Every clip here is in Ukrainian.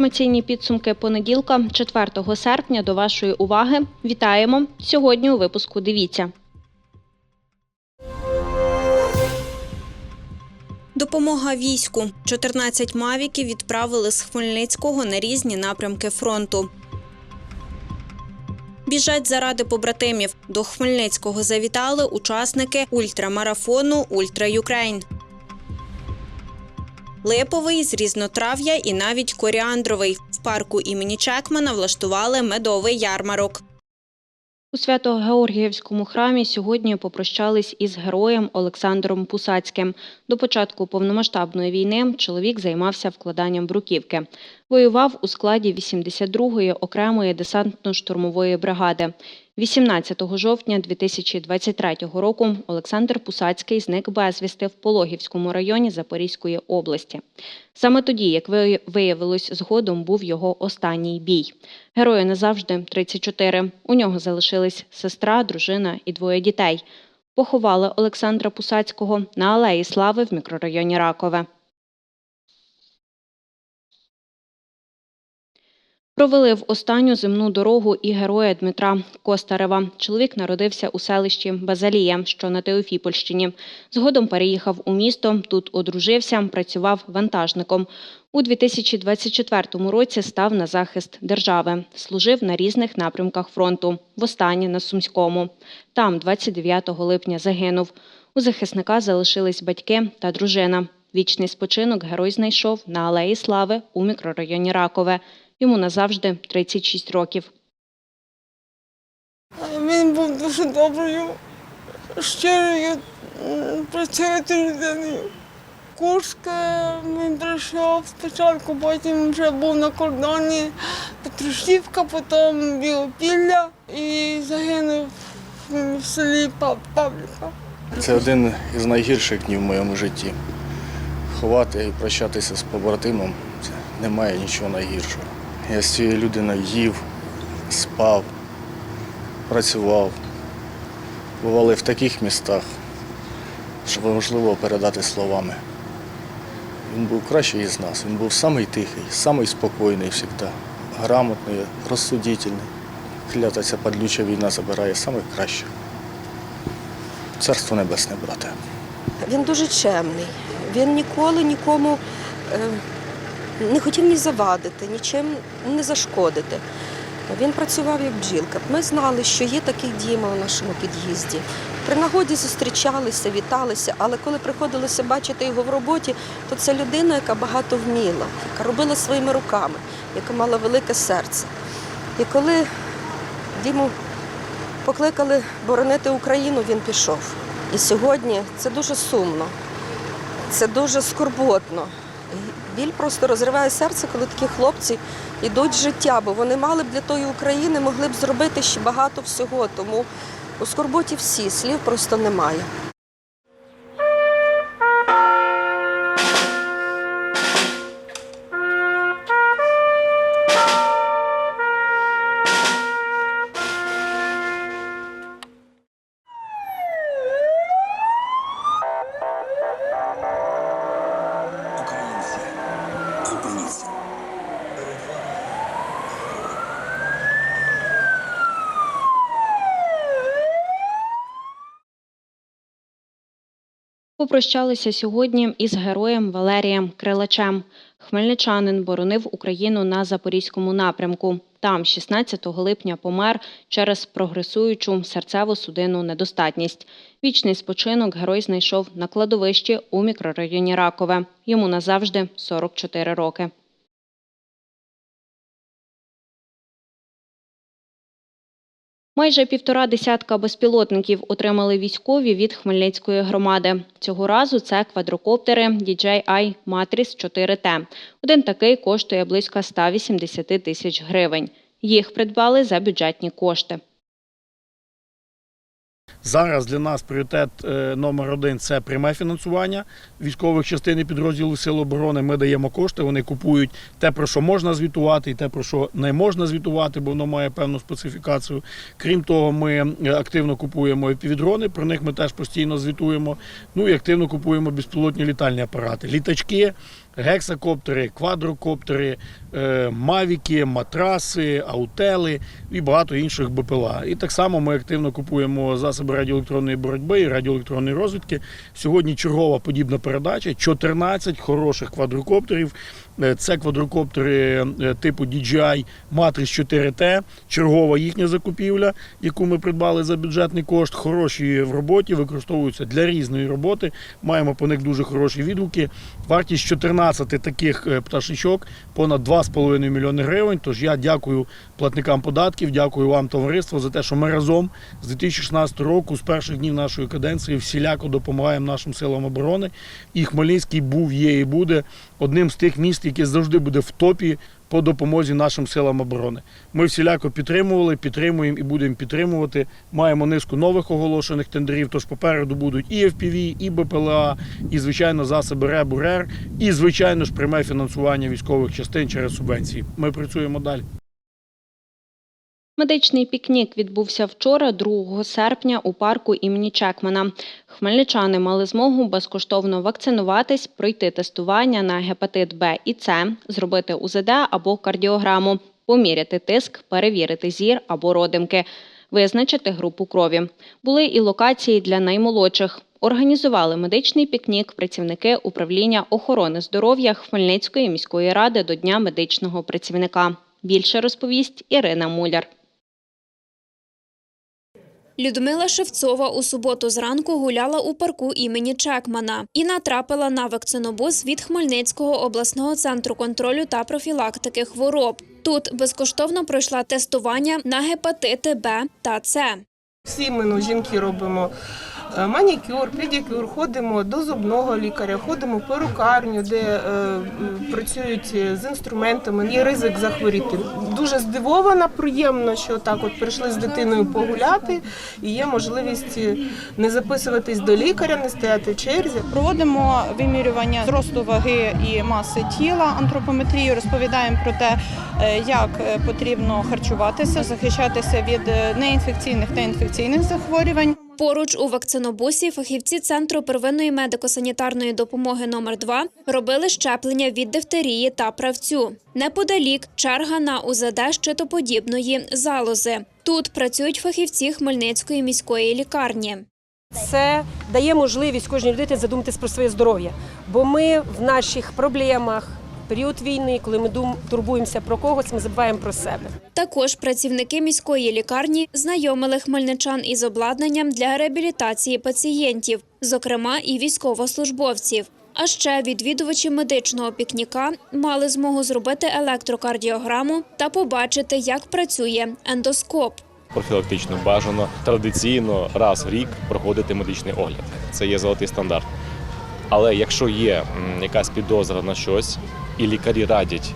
Інформаційні підсумки понеділка, 4 серпня, до вашої уваги. Вітаємо! Сьогодні у випуску дивіться. Допомога війську. 14 мавіків відправили з Хмельницького на різні напрямки фронту. Біжать заради побратимів. До Хмельницького завітали учасники ультрамарафону Ультра Юкрейн. Липовий з різнотрав'я і навіть коріандровий. В парку імені Чекмана влаштували медовий ярмарок. У Свято-Георгіївському храмі сьогодні попрощались із героєм Олександром Пусацьким. До початку повномасштабної війни чоловік займався вкладанням бруківки. Воював у складі 82-ї окремої десантно-штурмової бригади. 18 жовтня 2023 року Олександр Пусацький зник безвісти в Пологівському районі Запорізької області. Саме тоді, як виявилось згодом, був його останній бій. Герою назавжди 34. У нього залишились сестра, дружина і двоє дітей. Поховали Олександра Пусацького на Алеї Слави в мікрорайоні Ракове. Провели в останню земну дорогу і героя Дмитра Костарева. Чоловік народився у селищі Базалія, що на Теофіпольщині. Згодом переїхав у місто, тут одружився, працював вантажником. У 2024 році став на захист держави. Служив на різних напрямках фронту, востаннє на Сумському. Там 29 липня загинув. У захисника залишились батьки та дружина. Вічний спочинок герой знайшов на Алеї Слави у мікрорайоні Ракове. Йому назавжди 36 років. Він був дуже доброю, щирою, м, працьовитою людиною. Курська він прийшов спочатку, потім вже був на кордоні Петрушівка, потім Білопілля і загинув в селі Пав- Павлівка. Це один із найгірших днів в моєму житті. Ховати і прощатися з побратимом це немає нічого найгіршого. Я з цією людиною їв, спав, працював. Бували в таких містах, що можливо передати словами. Він був кращий із нас. Він був самий тихий, самий спокійний завжди, грамотний, розсудительний. Клята ця падлюча війна забирає самих кращих. Царство небесне, брате. Він дуже чемний. Він ніколи нікому е, не хотів ні завадити, нічим не зашкодити. Він працював як бджілка. Ми знали, що є такий Діма у нашому під'їзді. При нагоді зустрічалися, віталися, але коли приходилося бачити його в роботі, то це людина, яка багато вміла, яка робила своїми руками, яка мала велике серце. І коли Діму покликали боронити Україну, він пішов. І сьогодні це дуже сумно, це дуже скорботно. Біль просто розриває серце, коли такі хлопці йдуть життя, бо вони мали б для тої України, могли б зробити ще багато всього. Тому у скорботі всі, слів просто немає. Попрощалися сьогодні із героєм Валерієм Крилачем. Хмельничанин боронив Україну на Запорізькому напрямку. Там 16 липня помер через прогресуючу серцево-судинну недостатність. Вічний спочинок герой знайшов на кладовищі у мікрорайоні Ракове. Йому назавжди 44 роки. Майже півтора десятка безпілотників отримали військові від Хмельницької громади. Цього разу це квадрокоптери DJI Matrix 4T. Один такий коштує близько 180 тисяч гривень. Їх придбали за бюджетні кошти. Зараз для нас пріоритет е, номер один це пряме фінансування військових частин і підрозділів Сил оборони. Ми даємо кошти, вони купують те, про що можна звітувати, і те, про що не можна звітувати, бо воно має певну специфікацію. Крім того, ми активно купуємо півдрони, про них ми теж постійно звітуємо. Ну і активно купуємо безпілотні літальні апарати. Літачки гексакоптери, квадрокоптери, е, мавіки, матраси, аутели і багато інших БПЛА. І так само ми активно купуємо засоби радіоелектронної боротьби і радіоелектронної розвідки. Сьогодні чергова подібна передача. 14 хороших квадрокоптерів. Е, Це квадрокоптери е, типу DJI Matrix 4T, чергова їхня закупівля, яку ми придбали за бюджетний кошт. Хороші в роботі, використовуються для різної роботи. Маємо по них дуже хороші відгуки. Вартість 14 таких е, пташечок понад 2,5 мільйони гривень. Тож я дякую платникам податків, дякую вам, товариство, за те, що ми разом з 2016 року, з перших днів нашої каденції, всіляко допомагаємо нашим силам оборони. І Хмельницький був, є і буде одним з тих міст, яке завжди буде в топі по допомозі нашим силам оборони. Ми всіляко підтримували, підтримуємо і будемо підтримувати. Маємо низку нових оголошених тендерів. Тож попереду будуть і FPV, і БПЛА, і звичайно засоби РЕБ, РЕР, і звичайно ж пряме фінансування військових частин через субвенції. Ми працюємо далі. Медичний пікнік відбувся вчора, 2 серпня, у парку імені Чекмана. Хмельничани мали змогу безкоштовно вакцинуватись, пройти тестування на гепатит Б і С, зробити УЗД або кардіограму, поміряти тиск, перевірити зір або родимки, визначити групу крові. Були і локації для наймолодших. Організували медичний пікнік працівники управління охорони здоров'я Хмельницької міської ради до Дня медичного працівника. Більше розповість Ірина Муляр. Людмила Шевцова у суботу зранку гуляла у парку імені Чекмана і натрапила на вакцинобус від Хмельницького обласного центру контролю та профілактики хвороб. Тут безкоштовно пройшла тестування на гепатити Б та С. Всі ми ну, жінки робимо манікюр, педикюр, ходимо до зубного лікаря, ходимо в перукарню, де е, працюють з інструментами. Є ризик захворіти. Дуже здивована, приємно, що так от прийшли з дитиною погуляти, і є можливість е, не записуватись до лікаря, не стояти в черзі. Проводимо вимірювання зросту ваги і маси тіла, антропометрію, розповідаємо про те, е, як е, потрібно харчуватися, захищатися від е, неінфекційних та інфекційних захворювань. Поруч у вакцинобусі фахівці центру первинної медико-санітарної допомоги номер 2 робили щеплення від дифтерії та правцю. Неподалік черга на УЗД щитоподібної залози. Тут працюють фахівці Хмельницької міської лікарні. Це дає можливість кожній людині задуматись про своє здоров'я. Бо ми в наших проблемах, період війни, коли ми дум, турбуємося про когось, ми забуваємо про себе. Також працівники міської лікарні знайомили хмельничан із обладнанням для реабілітації пацієнтів, зокрема і військовослужбовців. А ще відвідувачі медичного пікніка мали змогу зробити електрокардіограму та побачити, як працює ендоскоп. профілактично бажано традиційно раз в рік проходити медичний огляд. Це є золотий стандарт. Але якщо є якась підозра на щось, і лікарі радять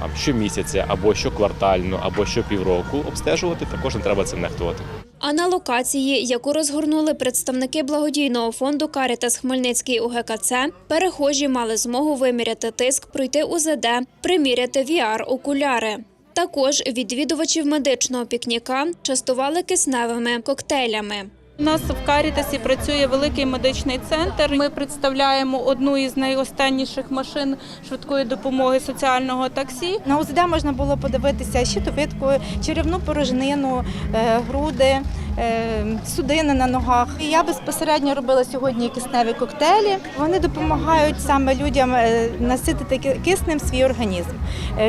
там щомісяця, або щоквартально, або щопівроку обстежувати, також не треба цим нехтувати. А на локації, яку розгорнули представники благодійного фонду Карітас Хмельницький УГКЦ, перехожі мали змогу виміряти тиск, пройти УЗД, приміряти VR-окуляри. Також відвідувачів медичного пікніка частували кисневими коктейлями. У нас в Карітасі працює великий медичний центр. Ми представляємо одну із найостанніших машин швидкої допомоги соціального таксі. На УЗД можна було подивитися щитовидку, черевну порожнину, е, груди, е, судини на ногах. Я безпосередньо робила сьогодні кисневі коктейлі. Вони допомагають саме людям е, наситити киснем свій організм.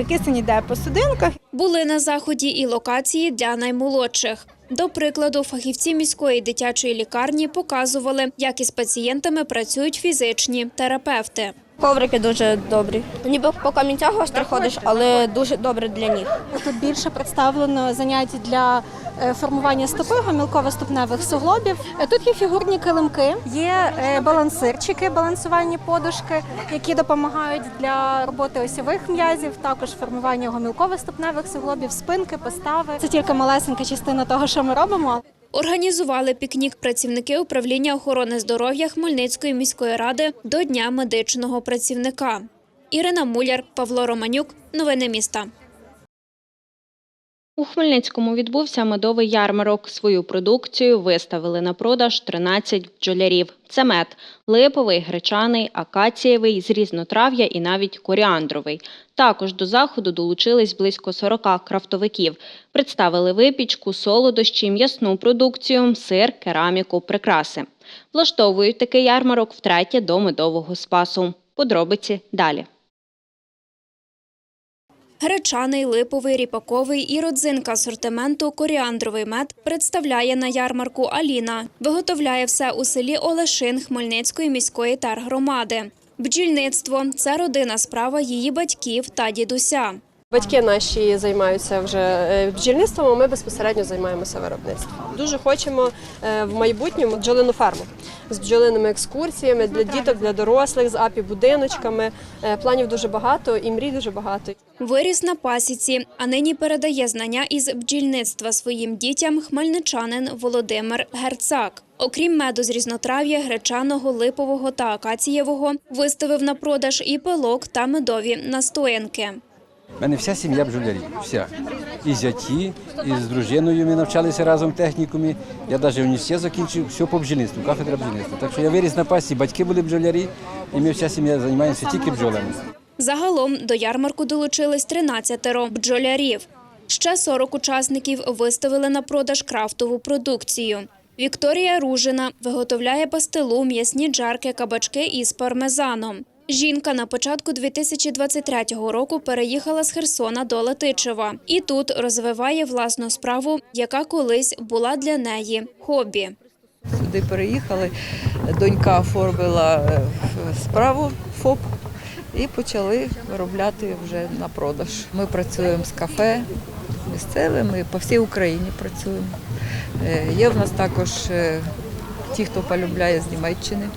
Кисень йде по судинках. Були на заході і локації для наймолодших. До прикладу, фахівці міської дитячої лікарні показували, як із пацієнтами працюють фізичні терапевти. Коврики дуже добрі. Ніби по камінцях гостро ходиш, але дуже добре для ніг. Тут більше представлено занять для е, формування стопи, гомілково-ступневих суглобів. Е, Тут є фігурні килимки, є е, балансирчики, балансувальні подушки, які допомагають для роботи осьових м'язів, також формування гомілково-ступневих суглобів, спинки, постави. Це тільки малесенька частина того, що ми робимо. Організували пікнік працівники управління охорони здоров'я Хмельницької міської ради до Дня медичного працівника. Ірина Муляр, Павло Романюк. Новини міста. У Хмельницькому відбувся медовий ярмарок. Свою продукцію виставили на продаж 13 бджолярів. Це мед – липовий, гречаний, акацієвий, з різнотрав'я і навіть коріандровий. Також до заходу долучились близько 40 крафтовиків. Представили випічку, солодощі, м'ясну продукцію, сир, кераміку, прикраси. Влаштовують такий ярмарок втретє до медового спасу. Подробиці далі. Гречаний, липовий, ріпаковий і родзинка асортименту коріандровий мед представляє на ярмарку Аліна. Виготовляє все у селі Олешин Хмельницької міської тергромади. Бджільництво це родина справа її батьків та дідуся. Батьки наші займаються вже е, бджільництвом, а ми безпосередньо займаємося виробництвом. Дуже хочемо е, в майбутньому бджолину ферму з бджолиними екскурсіями для діток, для дорослих, з апі-будиночками. Е, Планів дуже багато і мрій дуже багато. Виріс на пасіці, а нині передає знання із бджільництва своїм дітям хмельничанин Володимир Герцак. Окрім меду з різнотрав'я, гречаного, липового та акацієвого, виставив на продаж і пилок та медові настоянки. У мене вся сім'я бджолярів, вся. І зяті, і з дружиною ми навчалися разом в технікумі. Я навіть університет закінчив все по бджільництву, кафедра бджільництва. Так що я виріс на пасі, батьки були бджолярі, і ми вся сім'я займаємося тільки бджолами. Загалом до ярмарку долучились 13 бджолярів. Ще 40 учасників виставили на продаж крафтову продукцію. Вікторія Ружина виготовляє пастилу, м'ясні джарки, кабачки із пармезаном. Жінка на початку 2023 року переїхала з Херсона до Летичева і тут розвиває власну справу, яка колись була для неї хобі. Сюди переїхали, донька оформила е, справу ФОП і почали виробляти вже на продаж. Ми працюємо з кафе місцевими, по всій Україні працюємо. Е, Є в нас також е, ті, хто полюбляє з Німеччини.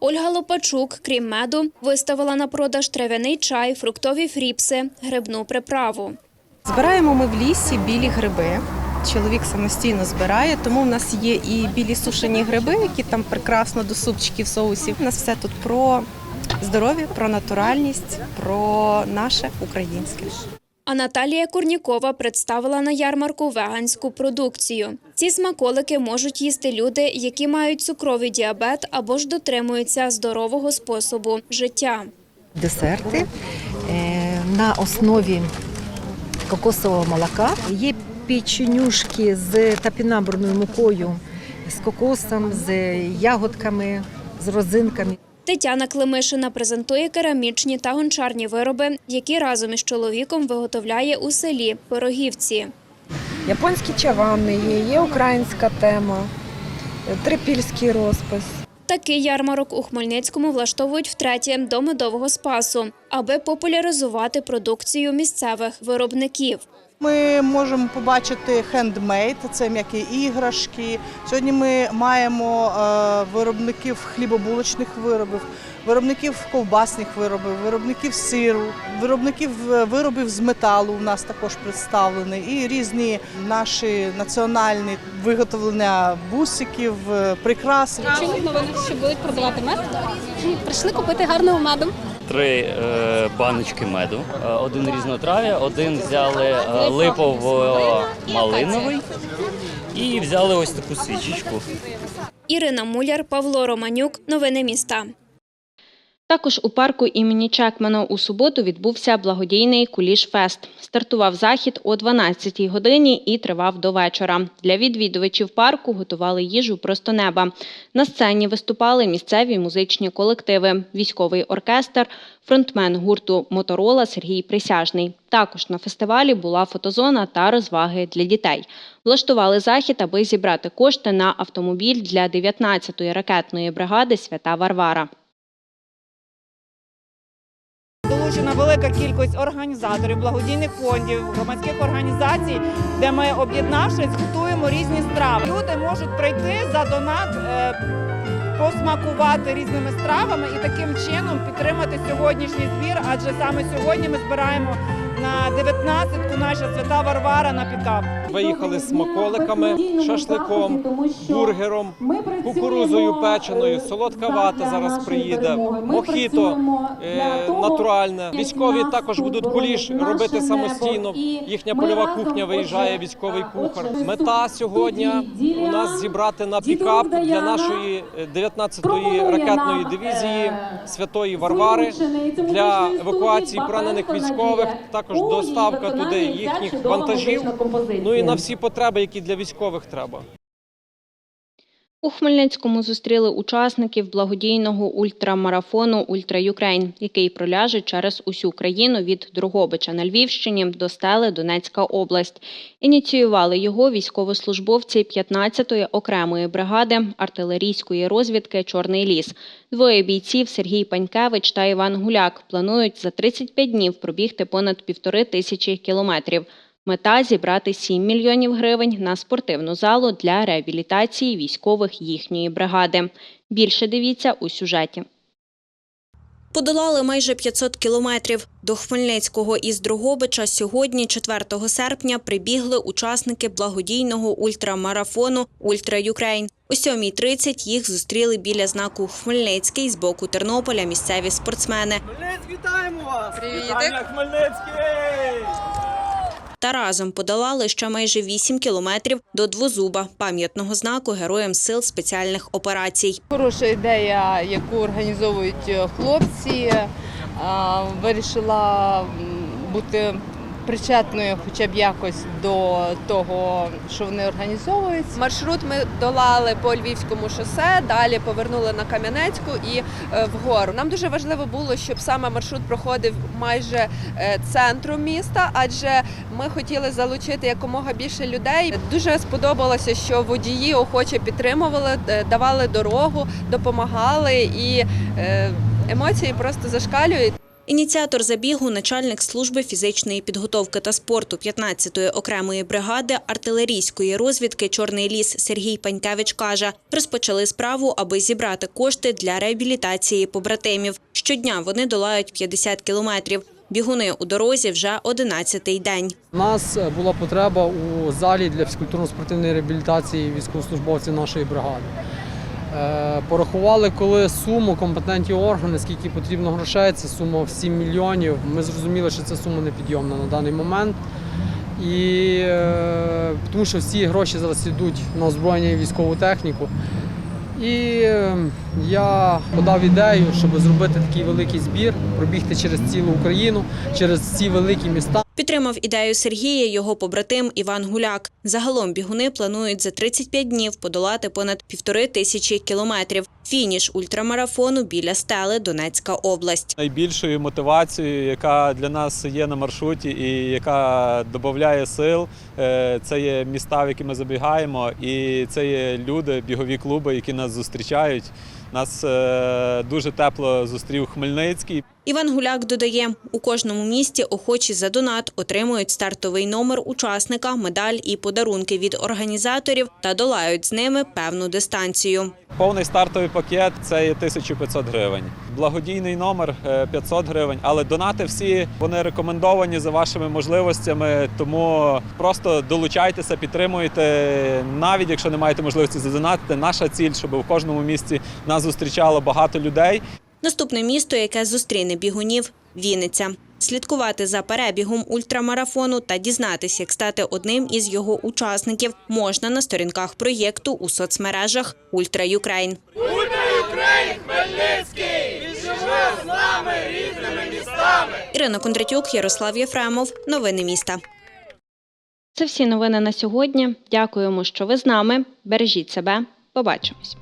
Ольга Лопачук, крім меду, виставила на продаж трав'яний чай, фруктові фріпси, грибну приправу. Збираємо ми в лісі білі гриби. Чоловік самостійно збирає, тому в нас є і білі сушені гриби, які там прекрасно до супчиків, соусів. У нас все тут про здоров'я, про натуральність, про наше українське. А Наталія Курнікова представила на ярмарку веганську продукцію. Ці смаколики можуть їсти люди, які мають цукровий діабет або ж дотримуються здорового способу життя. десерти е, на основі кокосового молока. Є печенюшки з тапінамбурною мукою, з кокосом, з ягодками, з розинками. Тетяна Климишина презентує керамічні та гончарні вироби, які разом із чоловіком виготовляє у селі Пирогівці. Японські чавани є, є українська тема, трипільський розпис. Такий ярмарок у Хмельницькому влаштовують втретє до медового спасу, аби популяризувати продукцію місцевих виробників. Ми можемо побачити хендмейд, це м'які іграшки. Сьогодні ми маємо е, виробників хлібобулочних виробів, виробників ковбасних виробів, виробників сиру, виробників е, виробів з металу у нас також представлені, і різні наші національні виготовлення бусиків, е, прикрас. Чули новини, що будуть продавати мед? Прийшли купити гарного меду. Три е, баночки меду, Е, один різнотрав'я, один взяли липово-малиновий і взяли ось таку свічечку. Ірина Муляр, Павло Романюк. Новини міста. Також у парку імені Чекмана у суботу відбувся благодійний куліш-фест. Стартував захід о 12-й годині і тривав до вечора. Для відвідувачів парку готували їжу просто неба. На сцені виступали місцеві музичні колективи, військовий оркестр, фронтмен гурту Моторола Сергій Присяжний. Також на фестивалі була фотозона та розваги для дітей. Влаштували захід, аби зібрати кошти на автомобіль для 19-ї ракетної бригади Свята Варвара. Долучена велика кількість організаторів, благодійних фондів, громадських організацій, де ми, об'єднавшись, готуємо різні страви. Люди можуть прийти за донат, е, посмакувати різними стравами і таким чином підтримати сьогоднішній збір. Адже саме сьогодні ми збираємо на 19-ку наша свята Варвара на пікап. Виїхали з смаколиками, шашликом, бургером, кукурузою печеною, солодка вата зараз приїде, мохіто е, натуральне. Військові також будуть куліш робити самостійно. Їхня польова кухня виїжджає військовий кухар. Мета сьогодні у нас зібрати на пікап для нашої е, 19-ї ракетної дивізії Святої Варвари для евакуації поранених військових. Також доставка туди їхніх вантажів. Ну і на всі потреби, які для військових треба. У Хмельницькому зустріли учасників благодійного ультрамарафону Ультра Юкрейн, який проляже через усю країну від Дрогобича на Львівщині до Стели Донецька область. Ініціювали його військовослужбовці 15-ї окремої бригади артилерійської розвідки Чорний ліс. Двоє бійців Сергій Панькевич та Іван Гуляк планують за 35 днів пробігти понад півтори тисячі кілометрів. Мета зібрати 7 мільйонів гривень на спортивну залу для реабілітації військових їхньої бригади. Більше дивіться у сюжеті. Подолали майже 500 кілометрів. До Хмельницького із Дрогобича сьогодні, 4 серпня, прибігли учасники благодійного ультрамарафону Ультра Юкрейн. О 7.30 їх зустріли біля знаку Хмельницький з боку Тернополя місцеві спортсмени. Вітаємо вас! Привітик. Хмельницький! Та разом подолали ще майже 8 кілометрів до Двозуба, пам'ятного знаку героям сил спеціальних операцій. Хороша ідея, яку організовують е, хлопці. Вирішила бути причетною хоча б якось до того, що вони організовують. Маршрут ми долали по Львівському шосе, далі повернули на Кам'янецьку і е, вгору. Нам дуже важливо було, щоб саме маршрут проходив майже е, центром міста, адже ми хотіли залучити якомога більше людей. Дуже сподобалося, що водії охоче підтримували, е, давали дорогу, допомагали і емоції просто зашкалюють. Ініціатор забігу, начальник служби фізичної підготовки та спорту 15-ї окремої бригади артилерійської розвідки Чорний ліс Сергій Панькевич каже, розпочали справу, аби зібрати кошти для реабілітації побратимів. Щодня вони долають 50 кілометрів. Бігуни у дорозі вже 11-й день. У нас була потреба у залі для фізкультурно-спортивної реабілітації військовослужбовців нашої бригади. Е, Порахували, коли суму компетентні органи, скільки потрібно грошей, це сума в 7 мільйонів. Ми зрозуміли, що ця сума непідйомна на даний момент. І е, тому що всі гроші зараз йдуть на озброєння і військову техніку. І е, я подав ідею, щоб зробити такий великий збір, пробігти через цілу Україну, через ці великі міста. Підтримав ідею Сергія його побратим Іван Гуляк. Загалом бігуни планують за 35 днів подолати понад півтори тисячі кілометрів. Фініш ультрамарафону біля стели Донецька область. Найбільшою мотивацією, яка для нас є на маршруті і яка додає сил, е, це є міста, в які ми забігаємо, і це є люди, бігові клуби, які нас зустрічають. Нас е, дуже тепло зустрів Хмельницький. Іван Гуляк додає, у кожному місті охочі за донат отримують стартовий номер учасника, медаль і подарунки від організаторів та долають з ними певну дистанцію. Повний стартовий пакет це є 1500 гривень. Благодійний номер е, 500 гривень. Але донати всі вони рекомендовані за вашими можливостями. Тому просто долучайтеся, підтримуйте. Навіть якщо не маєте можливості задонатити, наша ціль, щоб у кожному місті нас зустрічало багато людей. Наступне місто, яке зустріне бігунів – Вінниця. Слідкувати за перебігом ультрамарафону та дізнатися, як стати одним із його учасників, можна на сторінках проєкту у соцмережах Ультра Юкрейн. Удаю країнський живе з нами різними містами. Ірина Кондратюк, Ярослав Єфремов. Новини міста. Це всі новини на сьогодні. Дякуємо, що ви з нами. Бережіть себе. Побачимось.